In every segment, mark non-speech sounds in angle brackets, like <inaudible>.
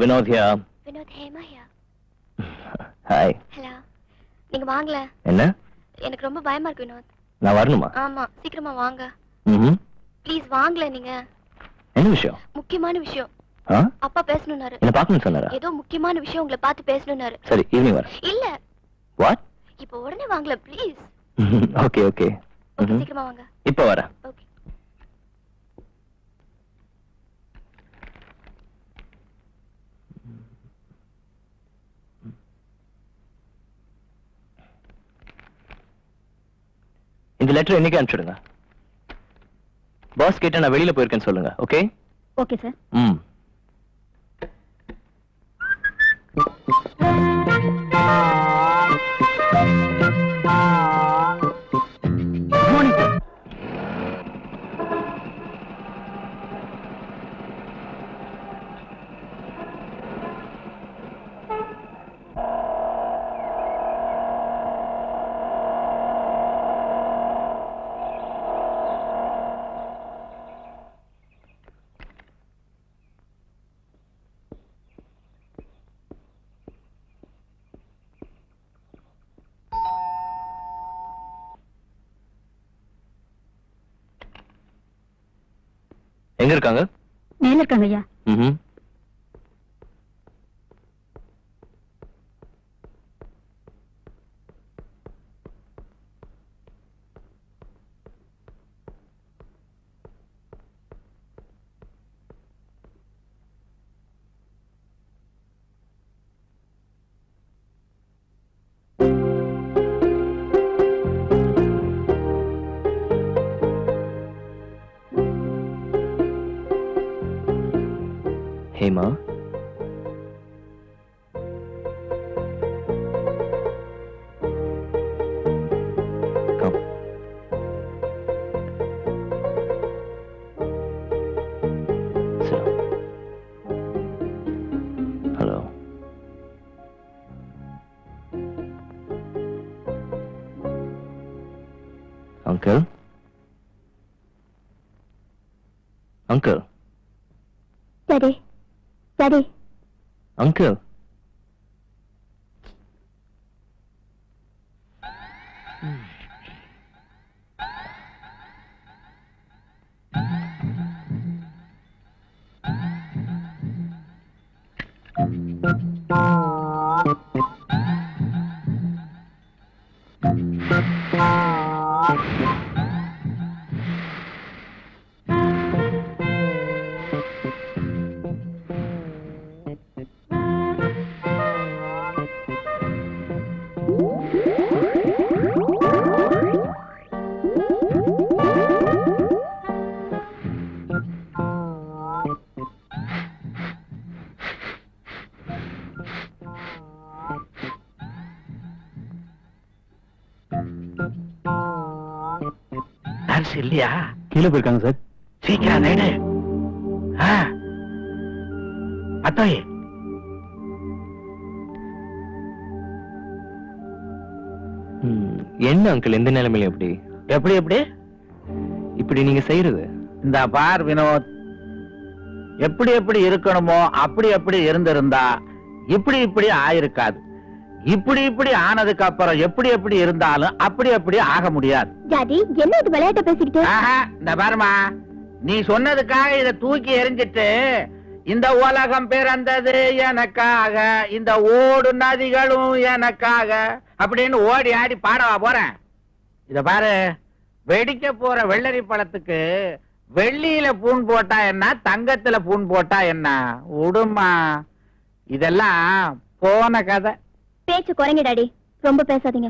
வினோத் ஹியா வினோத் ஹேமா ஹியா hi hello நீங்க வாங்கல. என்ன? எனக்கு ரொம்ப பயமா இருக்கு வினோத். நான் வரணுமா? ஆமா சீக்கிரமா வாங்க. ப்ளீஸ் வாங்கல நீங்க. என்ன விஷயம்? முக்கியமான விஷயம். அப்பா பேசணும்னாரு. என்ன பார்க்கணும்னு சொன்னாரா? ஏதோ முக்கியமான விஷயம் உங்களை பார்த்து பேசணும்னாரு. சரி ஈவினிங் வரேன் இல்ல. வாட் இப்போ உடனே வாங்கல ப்ளீஸ் ஓகே ஓகே ஓகே சீக்கிரமா வாங்க. இப்போ வரேன். ஓகே இந்த லெட்டர் இன்னைக்கு அனுப்பிச்சுடுங்க. பாஸ் கிட்ட நான் வெளியில போயிருக்கேன்னு சொல்லுங்க ஓகே ஓகே சார் ம். எங்க இருக்காங்க? மேல இருக்காங்க ஐயா. Uncle? சரி சரி Uncle? இல்லையா? கீழே போயிருக்காங்க சார். சீக்கிரம் நேடு அத்தோய். என்ன அங்கிள் எந்த நிலைமையில எப்படி? எப்படி எப்படி? இப்படி நீங்க செய்யறது? இந்த பார் வினோத் எப்படி எப்படி இருக்கணுமோ அப்படி எப்படி இருந்திருந்தா இப்படி இப்படி ஆயிருக்காது. இப்படி இப்படி ஆனதுக்கு அப்புறம் எப்படி எப்படி இருந்தாலும் அப்படி அப்படி ஆக முடியாது. டாடி என்ன இது விளையாட்ட பேசிக்கிட்டு? இந்த பாருமா நீ சொன்னதுக்காக இத தூக்கி எறிஞ்சிட்டு இந்த உலகம் பிறந்தது எனக்காக இந்த ஓடு நதிகளும் எனக்காக அப்படின்னு ஓடி ஆடி பாடவா போறேன். இத பாரு வெடிக்க போற வெள்ளரி பழத்துக்கு வெள்ளியில பூன் போட்டா என்ன தங்கத்துல பூன் போட்டா என்ன? உடுமா இதெல்லாம் போன கதை. பேச்சு குறைங்க டாடி ரொம்ப பேசாதீங்க.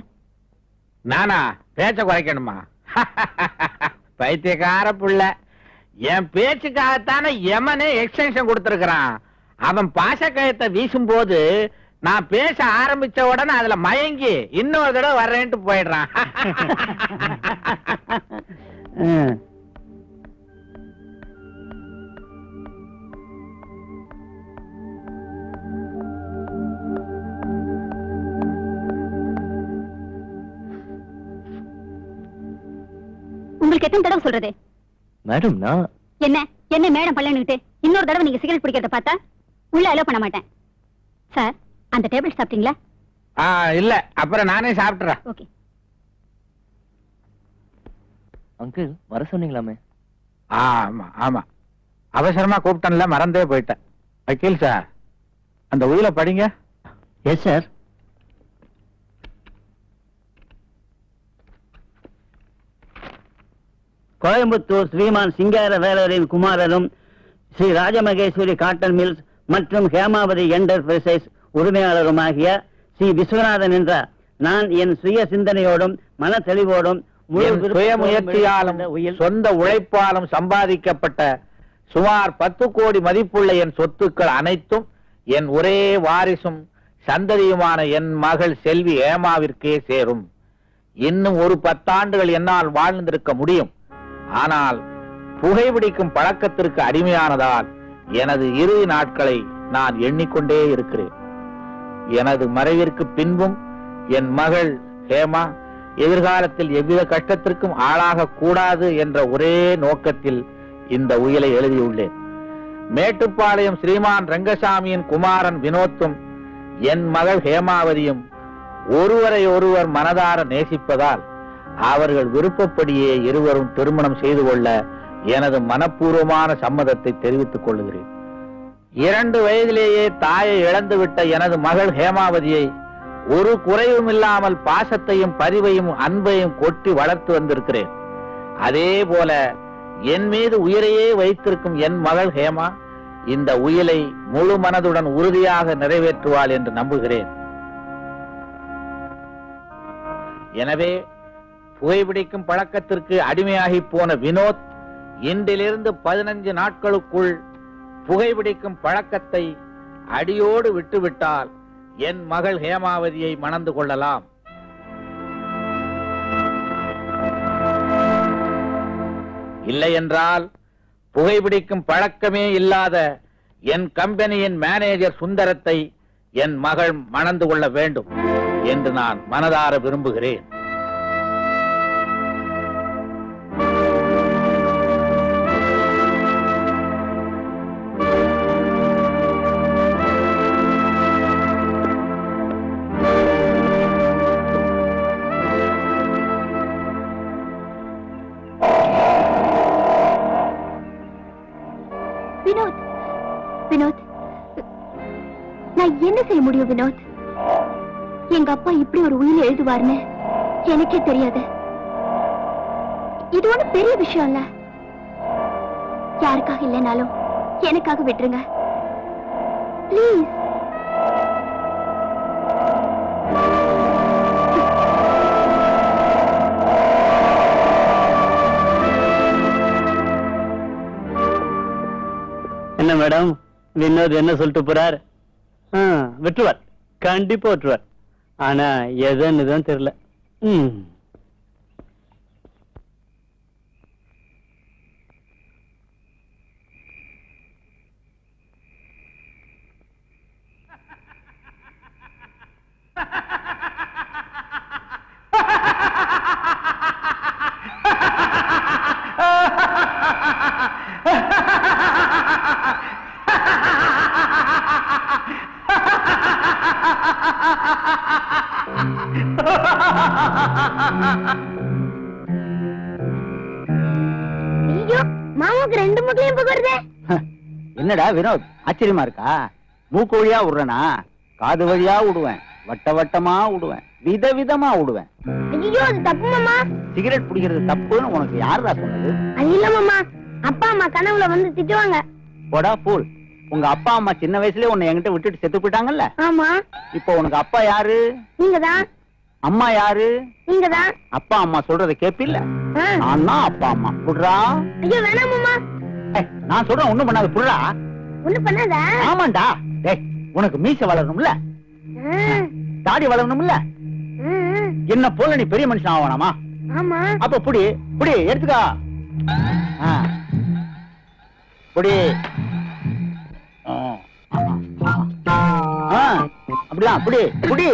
நானா? பேச்ச குறைக்கணுமா? <laughs> பைத்தியக்கார புள்ள. என் பேச்சுக்காகத்தானே எமனே எக்ஸ்டென்ஷன் கொடுத்திருக்கிறான். அவன் பாசக்கயத்தை வீசும் போது நான் பேச ஆரம்பிச்ச உடனே அதுல மயங்கி இன்னொரு தடவை வர்றேன்ட்டு போயிடுறான். <laughs> எத்தனை தடவை சொல்றது? மேடம் நான் என்ன? என்ன மேடம் பல்லன்னுட்டு இன்னொரு தடவை நீங்க சிகரெட் பிடிக்கிறத பார்த்தா உள்ள அலோ பண்ண மாட்டேன். சார் அந்த டேபிள் சாப்பிட்டீங்களா? ஆ இல்ல. அப்புறம் நானே சாப்பிட்டுறேன். ஓகே அங்கிள் வர சொன்னீங்களாமே? ஆமா ஆமா. அவசரமா கூப்பிட்டேன்ல மறந்தே போயிட்டேன். வக்கீல் சார் அந்த உயில படிங்க. எஸ் சார் கோயம்புத்தூர் ஸ்ரீமான் சிங்கார வேலரின் குமாரரும் ஸ்ரீ ராஜமகேஸ்வரி காட்டன் மில்ஸ் மற்றும் ஹேமாவதி என்டர்பிரைசஸ் உரிமையாளருமாகிய ஸ்ரீ விஸ்வநாதன் என்ற நான் என் சுய சிந்தனையோடும் மன தெளிவோடும் சுய முயற்சியாலும் சொந்த உழைப்பாலும் சம்பாதிக்கப்பட்ட சுமார் பத்து கோடி மதிப்புள்ள என் சொத்துக்கள் அனைத்தும் என் ஒரே வாரிசும் சந்ததியுமான என் மகள் செல்வி ஏமாவிற்கே சேரும். இன்னும் ஒரு பத்தாண்டுகள் என்னால் வாழ்ந்திருக்க முடியும். ஆனால் புகைபிடிக்கும் பழக்கத்திற்கு அடிமையானதால் எனது இறுதி நாட்களை நான் எண்ணிக்கொண்டே இருக்கிறேன். எனது மறைவிற்கு பின்பும் என் மகள் ஹேமா எதிர்காலத்தில் எவ்வித கஷ்டத்திற்கும் ஆளாக கூடாது என்ற ஒரே நோக்கத்தில் இந்த உயிலை எழுதியுள்ளேன். மேட்டுப்பாளையம் ஸ்ரீமான் ரங்கசாமியின் குமாரன் வினோத்தும் என் மகள் ஹேமாவதியும் ஒருவரை ஒருவர் மனதார நேசிப்பதால் அவர்கள் விருப்பப்படியே இருவரும் திருமணம் செய்து கொள்ள எனது மனப்பூர்வமான சம்மதத்தை தெரிவித்துக் கொள்கிறேன். இரண்டு வயதிலேயே தாயை இழந்துவிட்ட எனது மகள் ஹேமாவதியை ஒரு குறைவும் இல்லாமல் பாசத்தையும் பரிவையும் அன்பையும் கொட்டி வளர்த்து வந்திருக்கிறேன். அதே போல என் மீது உயிரையே வைத்திருக்கும் என் மகள் ஹேமா இந்த உயிலை முழு மனதுடன் உறுதியாக நிறைவேற்றுவாள் என்று நம்புகிறேன். எனவே புகைப்பிடிக்கும் பழக்கத்திற்கு அடிமையாகி போன வினோத் இன்றிலிருந்து பதினஞ்சு நாட்களுக்குள் புகைப்பிடிக்கும் பழக்கத்தை அடியோடு விட்டுவிட்டால் என் மகள் ஹேமாவதியை மணந்து கொள்ளலாம். இல்லை என்றால் புகைப்பிடிக்கும் பழக்கமே இல்லாத என் கம்பெனியின் மேனேஜர் சுந்தரத்தை என் மகள் மணந்து கொள்ள வேண்டும் என்று நான் மனதார விரும்புகிறேன். வினோத். நான் என்ன செய்ய முடியும் வினோத்? எங்க அப்பா இப்படி ஒரு உயிர் எழுதுவார்னு எனக்கே தெரியாது. இது ஒண்ணு பெரிய விஷயம் இல்ல. யாருக்காக இல்லைனாலும் எனக்காக விட்டுருங்க. பிளீஸ் என்ன மேடம்? வினோத் என்ன சொல்லிட்டு போறார்? விட்டுருவார். கண்டிப்பா விட்டுருவார். ஆனா எதுன்னு தான் தெரியல ம். ஐயோ மாமாவுக்கு ரெண்டு முட்டையும் புகருதே என்னடா வினோத் ஆச்சரியமா இருக்கா? மூக்கு வழியா விடுறனா? காது வழியா விடுவேன் வட்ட வட்டமா விடுவேன் விதவிதமா விடுவேன். ஐயோ அது தப்பு மாமா. சிகரெட் பிடிக்கிறது தப்புன்னு உனக்கு யாருடா சொன்னது? அது இல்ல மாமா. அப்பா அம்மா கனவுல வந்து திட்டுவாங்க. போடா பூல் உங்க அப்பா அம்மா சின்ன வயசுலயே உன்னை என்கிட்ட விட்டுட்டு செத்து போயிட்டாங்கல்ல? ஆமா. இப்போ உனக்கு அப்பா யாரு? நீங்க தான் அம்மா யாரு நீங்க தான் அப்பா அம்மா சொல்றத கேப்பில்ல நான் தான் அப்பா அம்மா புடுறா ஐயோ வேணாம் நான் சொல்றேன் ஒண்ணும் பண்ணாத புடுறா ஒண்ணு பண்ணாத ஆமாண்டா டேய் உனக்கு மீச வளரணும்ல தாடி வளரணும்ல என்ன போல நீ பெரிய மனுஷன் ஆகணுமா ஆமா அப்ப புடி புடி எடுத்துக்கோ. புடி அப்படிலாம் புடி புடி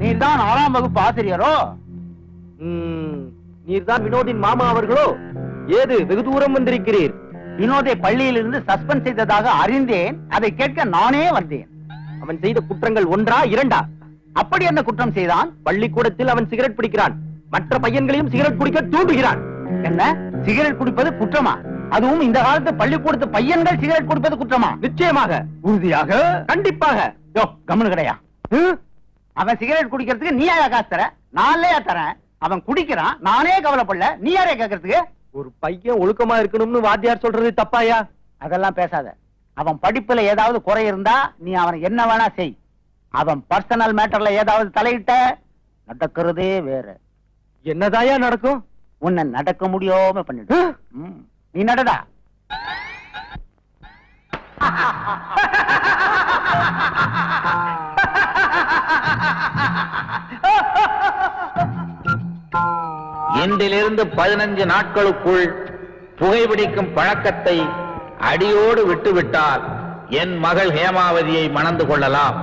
நீர்தான் ஆறாம் வகுப்பு ஆசிரியரோ? நீர்தான் வினோதின் மாமா அவர்களோ? ஏது வெகு தூரம் வந்திருக்கிறீர். வினோதை பள்ளியிலிருந்து சஸ்பெண்ட் செய்ததாக அறிந்தேன் அதை கேட்க நானே வந்தேன். அவன் செய்த குற்றங்கள் ஒன்றா இரண்டா? அப்படி என்ன குற்றம் செய்தான்? பள்ளிக்கூடத்தில் அவன் சிகரெட் பிடிக்கிறான். மற்ற பையன்களையும் சிகரெட் குடிக்க தூண்டுகிறான். என்ன? சிகரெட் குடிப்பது குற்றமா? அதுவும் இந்த காலத்து பள்ளிக்கூடத்து பையன்கள் சிகரெட் குடிப்பது குற்றமா? நிச்சயமாக. உறுதியாக? கண்டிப்பாக. யோ கம்முனு கிடையா? அவன் சிகரெட் குடிக்கிறதுக்கு நீ யாரா காசு தர? நான்லையா தரேன் அவன் குடிக்கிறான். நானே கவலைப்படல. நீ யாரே கேட்கறதுக்கு ஒரு பையன் ஒழுக்கமா இருக்கணும்னு வாத்தியார் சொல்றது தப்பாயா? அதெல்லாம் பேசாத. அவன் படிப்புல ஏதாவது குறை இருந்தா நீ அவனை என்ன வேணா செய். அவன் பர்சனல் மேட்டர்ல ஏதாவது தலையிட்ட நடக்கிறதே வேற. என்னதாயா நடக்கும்? உன்னை நடக்க முடியாம பண்ணிடு. நீ நடடா. இன்றிலிருந்து பதினஞ்சு நாட்களுக்குள் புகைப்பிடிக்கும் பழக்கத்தை அடியோடு விட்டுவிட்டால் என் மகள் ஹேமாவதியை மணந்து கொள்ளலாம்.